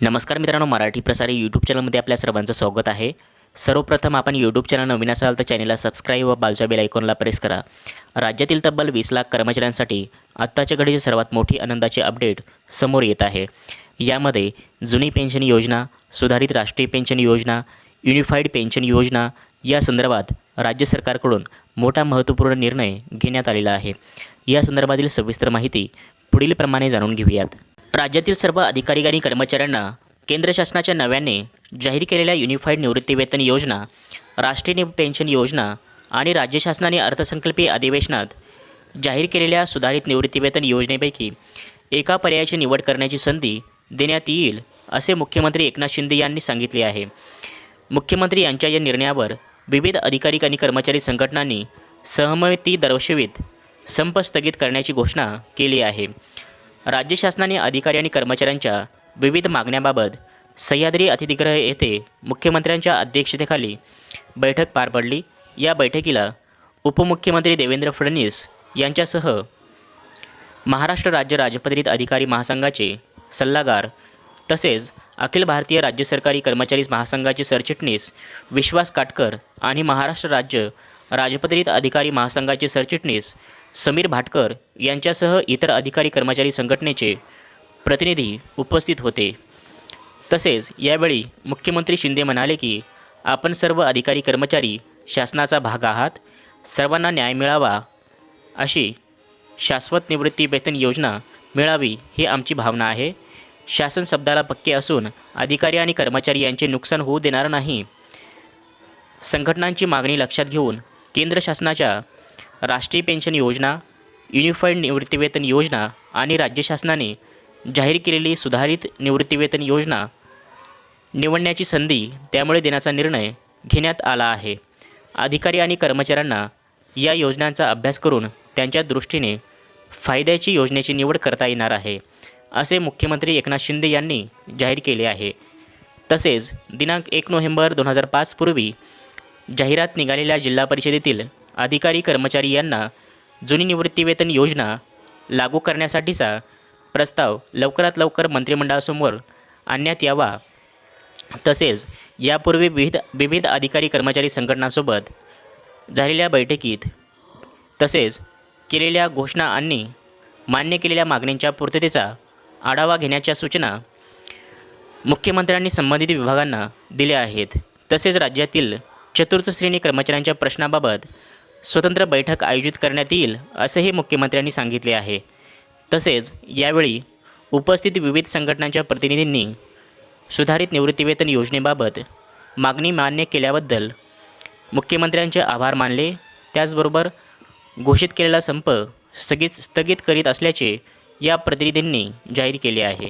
नमस्कार मित्रांनो मराठी प्रसारी यूट्यूब चॅनलमध्ये आपल्या सर्वांचं स्वागत आहे. सर्वप्रथम आपण यूट्यूब चॅनल नवीन असाल तर चॅनलला सबस्क्राईब व बाजूच्या बेल आयकॉनला प्रेस करा. राज्यातील तब्बल वीस लाख कर्मचाऱ्यांसाठी आत्ताच्या घडीची सर्वात मोठी आनंदाची अपडेट समोर येत आहे. यामध्ये जुनी पेन्शन योजना सुधारित राष्ट्रीय पेन्शन योजना युनिफाईड पेन्शन योजना या संदर्भात राज्य सरकारकडून मोठा महत्त्वपूर्ण निर्णय घेण्यात आलेला आहे. या संदर्भातील सविस्तर माहिती पुढील प्रमाणे जाणून घेऊयात. राज्यातील सर्व अधिकारी आणि कर्मचाऱ्यांना केंद्र शासनाच्या नव्याने जाहीर केलेल्या युनिफाईड निवृत्तीवेतन योजना राष्ट्रीय नि- पेन्शन योजना आणि राज्य शासनाने अर्थसंकल्पीय अधिवेशनात जाहीर केलेल्या सुधारित निवृत्तीवेतन योजनेपैकी एका पर्यायाची निवड करण्याची संधी देण्यात येईल असे मुख्यमंत्री एकनाथ शिंदे यांनी सांगितले आहे. मुख्यमंत्री यांच्या या निर्णयावर विविध अधिकारी आणि कर्मचारी संघटनांनी सहमती दर्शवित संप स्थगित करण्याची घोषणा केली आहे. राज्य शासनाने अधिकारी आणि कर्मचाऱ्यांच्या विविध मागण्याबाबत सह्याद्री अतिथिगृह येथे मुख्यमंत्र्यांच्या अध्यक्षतेखाली बैठक पार पडली. या बैठकीला उपमुख्यमंत्री देवेंद्र फडणवीस यांच्यासह महाराष्ट्र राज्य राजपत्रित अधिकारी महासंघाचे सल्लागार तसेच अखिल भारतीय राज्य सरकारी कर्मचारी महासंघाचे सरचिटणीस विश्वास काटकर आणि महाराष्ट्र राज्य राजपत्रित अधिकारी महासंघाचे सरचिटणीस समीर भाटकर यांच्यासह इतर अधिकारी कर्मचारी संघटनेचे प्रतिनिधी उपस्थित होते. तसेच यावेळी मुख्यमंत्री शिंदे म्हणाले की आपण सर्व अधिकारी कर्मचारी शासनाचा भाग आहात सर्वांना न्याय मिळावा अशी शाश्वत निवृत्ती वेतन योजना मिळावी ही आमची भावना आहे. शासन शब्दाला पक्के असून अधिकारी आणि कर्मचारी यांचे नुकसान होऊ देणार नाही. संघटनांची मागणी लक्षात घेऊन केंद्र शासनाच्या राष्ट्रीय पेन्शन योजना युनिफाईड निवृत्तीवेतन योजना आणि राज्य शासनाने जाहीर केलेली सुधारित निवृत्तीवेतन योजना निवडण्याची संधी त्यामुळे देण्याचा निर्णय घेण्यात आला आहे. अधिकारी आणि कर्मचाऱ्यांना या योजनांचा अभ्यास करून त्यांच्या दृष्टीने फायद्याची योजनेची निवड करता येणार आहे असे मुख्यमंत्री एकनाथ शिंदे यांनी जाहीर केले आहे. तसेच दिनांक एक नोव्हेंबर दोन हजार पाचपूर्वी जाहिरात निघालेल्या जिल्हा परिषदेतील अधिकारी कर्मचारी यांना जुनी निवृत्तीवेतन योजना लागू करण्यासाठीचा प्रस्ताव लवकरात लवकर मंत्रिमंडळासमोर आणण्यात यावा. तसेच यापूर्वी विविध विविध अधिकारी कर्मचारी संघटनांसोबत झालेल्या बैठकीत तसेच केलेल्या घोषणा आणि मान्य केलेल्या मागण्यांच्या पूर्ततेचा आढावा घेण्याच्या सूचना मुख्यमंत्र्यांनी संबंधित विभागांना दिल्या आहेत. तसेच राज्यातील चतुर्थ श्रेणी कर्मचाऱ्यांच्या प्रश्नाबाबत स्वतंत्र बैठक आयोजित करण्यात येईल असेही मुख्यमंत्र्यांनी सांगितले आहे. तसेच यावेळी उपस्थित विविध संघटनांच्या प्रतिनिधींनी सुधारित निवृत्तीवेतन योजनेबाबत मागणी मान्य केल्याबद्दल मुख्यमंत्र्यांचे आभार मानले. त्याचबरोबर घोषित केलेला संप स्थगित स्थगित करीत असल्याचे या प्रतिनिधींनी जाहीर केले आहे.